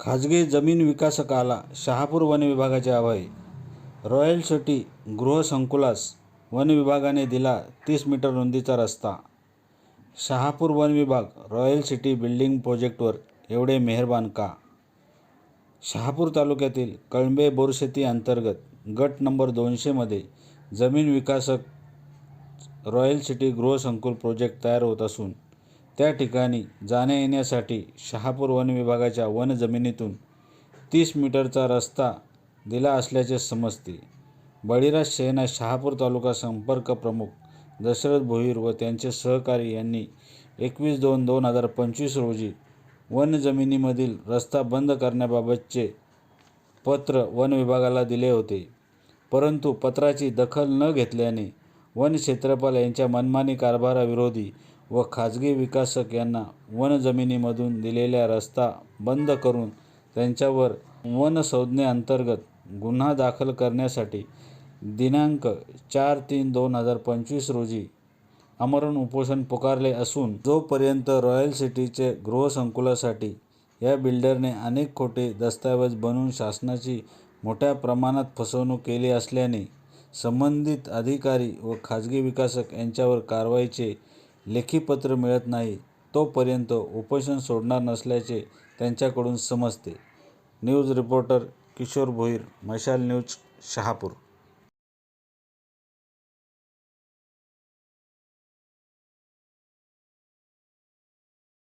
खाजगी जमीन विकासकाला शहापूर वन विभागाचे अभय रॉयल सिटी गृहसंकुलास वन विभागाने दिला तीस मीटर रुंदीचा रस्ता. शहापूर वन विभाग रॉयल सिटी बिल्डिंग प्रोजेक्टवर एवढे मेहरबान का? शहापूर तालुक्यातील कळंबे बोरशेती अंतर्गत गट नंबर दोनशेमध्ये जमीन विकासक रॉयल सिटी गृहसंकुल प्रोजेक्ट तयार होत असून त्या ठिकाणी जाण्या येण्यासाठी शहापूर वन विभागाच्या वन जमिनीतून तीस मीटरचा रस्ता दिला असल्याचे समजते. बळीराज शेना शहापूर तालुका संपर्क प्रमुख दशरथ भोईर व त्यांचे सहकारी यांनी एकवीस दोन दोन हजार पंचवीस रोजी वन जमिनीमधील रस्ता बंद करण्याबाबतचे पत्र वन विभागाला दिले होते. परंतु पत्राची दखल न घेतल्याने वन क्षेत्रपाल यांच्या मनमानी कारभाराविरोधी व खाजगी विकासक यांना वन जमिनीमधून दिलेला रस्ता बंद करून त्यांच्यावर वनसंज्ञेअंतर्गत गुन्हा दाखल करण्यासाठी दिनांक चार तीन दोन हजार पंचवीस रोजी आमरण उपोषण पुकारले असून जोपर्यंत रॉयल सिटीचे गृहसंकुलासाठी या बिल्डरने अनेक खोटे दस्तऐवज बनवून शासनाची मोठ्या प्रमाणात फसवणूक केली असल्याने संबंधित अधिकारी व खाजगी विकासक यांच्यावर कारवाईचे लेखी पत्र मिळत नाही तोपर्यंत उपोषण सोडणार नसल्याचे त्यांच्याकडून समजते. न्यूज रिपोर्टर किशोर भोईर मशाल न्यूज शहापूर.